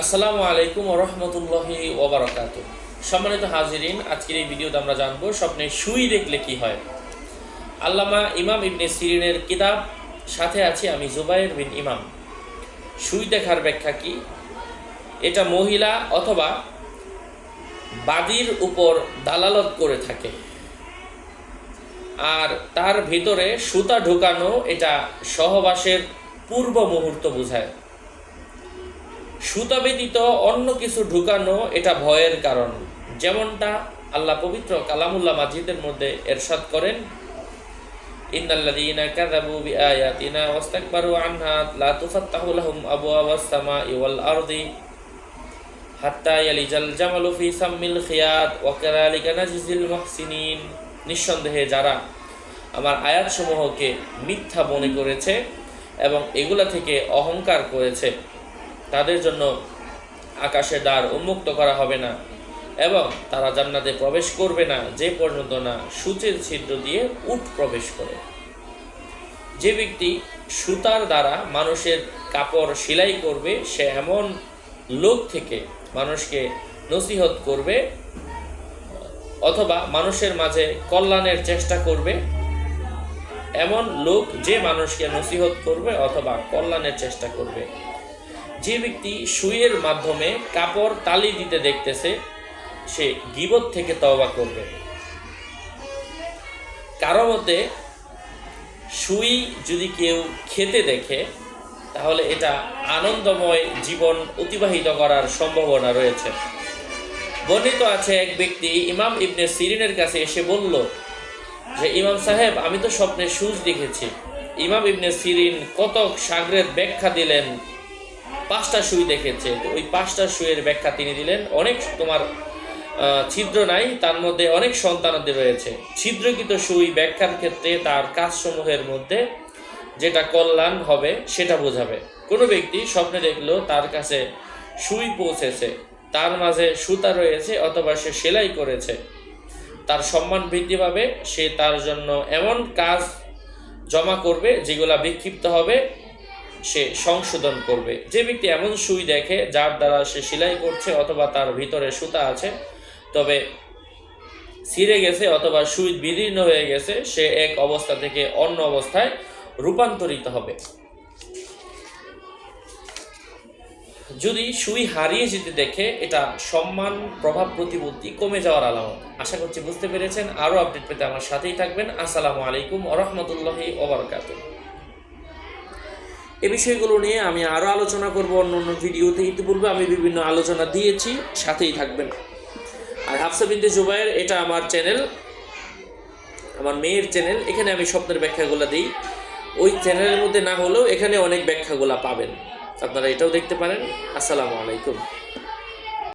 আসসালামু আলাইকুম রহমতুল্লাহি ওবরাকাত সম্মানিত হাজিরিন, আজকের এই ভিডিওতে আমরা জানব স্বপ্নে সুই দেখলে কি হয়। আল্লামা ইমাম ইবনে সিরিনের কিতাব, সাথে আছি আমি জুবাইর বিন ইমাম। সুই দেখার ব্যাখ্যা কি? এটা মহিলা অথবা বাদীর উপর দালালত করে থাকে। আর তার ভিতরে সুতা ঢুকানো এটা সহবাসের পূর্ব মুহূর্ত বোঝায়। সুতা ব্যতীত অন্য কিছু ঢুকানো এটা ভয়ের কারণ। যেমনটা আল্লাহ পবিত্র কালামুল্লাহ মাজিদের মধ্যে এরশাদ করেন আরদি হাত্তা ইয়ালিজাল সাম্মিল নিঃসন্দেহে যারা আমার আয়াতসমূহকে মিথ্যা মনে করেছে এবং এগুলা থেকে অহংকার করেছে তাদের জন্য আকাশের দ্বার উন্মুক্ত করা হবে না, এবং তারা জান্নাতে প্রবেশ করবে না যে পর্যন্ত না সূচের ছিদ্র দিয়ে উট প্রবেশ করে। যে ব্যক্তি সুতার দ্বারা মানুষের কাপড় সেলাই করবে, সে এমন লোক থেকে মানুষকে নসিহত করবে, অথবা মানুষের মাঝে কল্যাণের চেষ্টা করবে, এমন লোক যে মানুষকে নসিহত করবে অথবা কল্যাণের চেষ্টা করবে। যে ব্যক্তি সুইয়ের মাধ্যমে কাপড় তালি দিতে দেখতেছে, সে গিবত থেকে তওবা করবে। কারও মতে, সুই যদি কেউ খেতে দেখে, তাহলে এটা আনন্দময় জীবন অতিবাহিত করার সম্ভাবনা রয়েছে। বর্ণিত আছে এক ব্যক্তি, ইমাম ইবনে সিরিনের কাছে এসে বলল যে, ইমাম সাহেব, আমি তো স্বপ্নে সুজ দেখেছি। ইমাম ইবনে সিরিন কতক সাগরের ব্যাখ্যা দিলেন পাঁচটা সুই দেখেছে। ওই পাঁচটা সুইয়ের ব্যাখ্যা তিনি দিলেন। অনেক তোমার ছিদ্র নাই, তার মধ্যে অনেক সন্তানাদি রয়েছে। ছিদ্রকৃত সুই ব্যাখ্যার ক্ষেত্রে তার কাজসমূহের মধ্যে যেটা কল্যাণ হবে, সেটা বোঝাবে। কোনো ব্যক্তি স্বপ্নে দেখল তার কাছে সুই পৌঁছেছে, তার মাঝে সুতা রয়েছে অথবা সে সেলাই করেছে, তার সম্মান বৃদ্ধি পাবে, সে তার জন্য এমন কাজ জমা করবে যেগুলা বিক্ষিপ্ত হবে সে সংশোধন করবে। যে ব্যক্তি এমন সুই দেখে, যার দ্বারা সে সেলাই করছে অথবা তার ভিতরে সুতা আছে, তবে ছিঁড়ে গেছে অথবা সুই বিদীর্ণ হয়ে গেছে, সে এক অবস্থা থেকে অন্য অবস্থায় রূপান্তরিত হবে। যদি সুই হারিয়ে যেতে দেখে, এটা সম্মান, প্রভাব, প্রতিপত্তি কমে যাওয়ার আলামত। আশা করছি বুঝতে পেরেছেন। আরও আপডেট পেতে আমার সাথেই থাকবেন। আসসালামু আলাইকুম ওরহমতুল্লাহি ওবরকাতুহ এ বিষয়গুলো নিয়ে আমি আরও আলোচনা করব অন্য অন্য ভিডিওতে। ইতিপূর্বে আমি বিভিন্ন আলোচনা দিয়েছি, সাথেই থাকবেন। আর হাফসা বিনতে জুবাইর এটা আমার চ্যানেল, আমার মেয়ের চ্যানেল, এখানে আমি স্বপ্নের ব্যাখ্যাগুলো দিই। ওই চ্যানেলের মধ্যে না হলেও এখানে অনেক ব্যাখ্যাগুলো পাবেন। আপনারা এটাও দেখতে পারেন। আসসালামু আলাইকুম।